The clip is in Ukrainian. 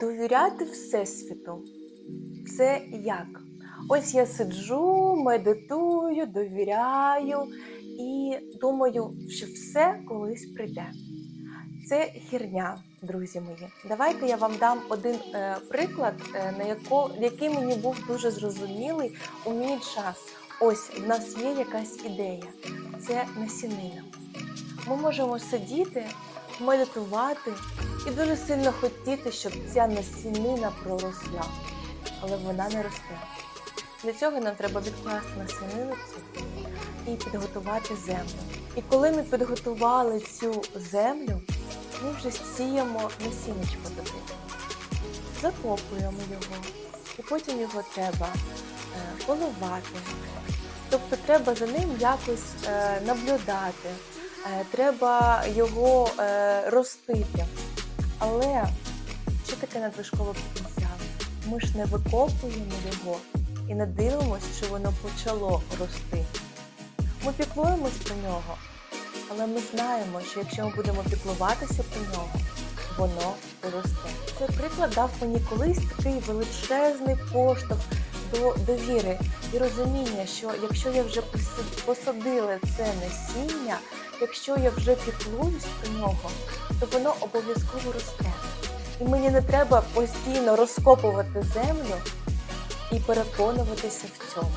Довіряти Всесвіту це як? Ось я сиджу, медитую, довіряю і думаю, що все колись прийде. Це херня, друзі мої. Давайте я вам дам один е, приклад, е, на яко, який мені був дуже зрозумілий у мій час. Ось в нас є якась ідея. Це насінина. Ми можемо сидіти, медитувати і дуже сильно хотіти, щоб ця насінина проросла, але вона не росте. Для цього нам треба відкласти насінинницю і підготувати землю. І коли ми підготували цю землю, ми вже сіємо насіннячко туди, закопуємо його, і потім його треба е, поливати. Тобто треба за ним якось е, наблюдати, е, треба його ростити. Але що таке надлишковий потенціал? Ми ж не викопуємо його і не дивимося, що воно почало рости. Ми піклуємось про нього, але ми знаємо, що якщо ми будемо піклуватися про нього, воно росте. Цей приклад дав мені колись такий величезний поштовх до довіри і розуміння, що якщо я вже посадила це насіння, якщо я вже піклуюсь про нього, то воно обов'язково росте. І мені не треба постійно розкопувати землю і переконуватися в цьому.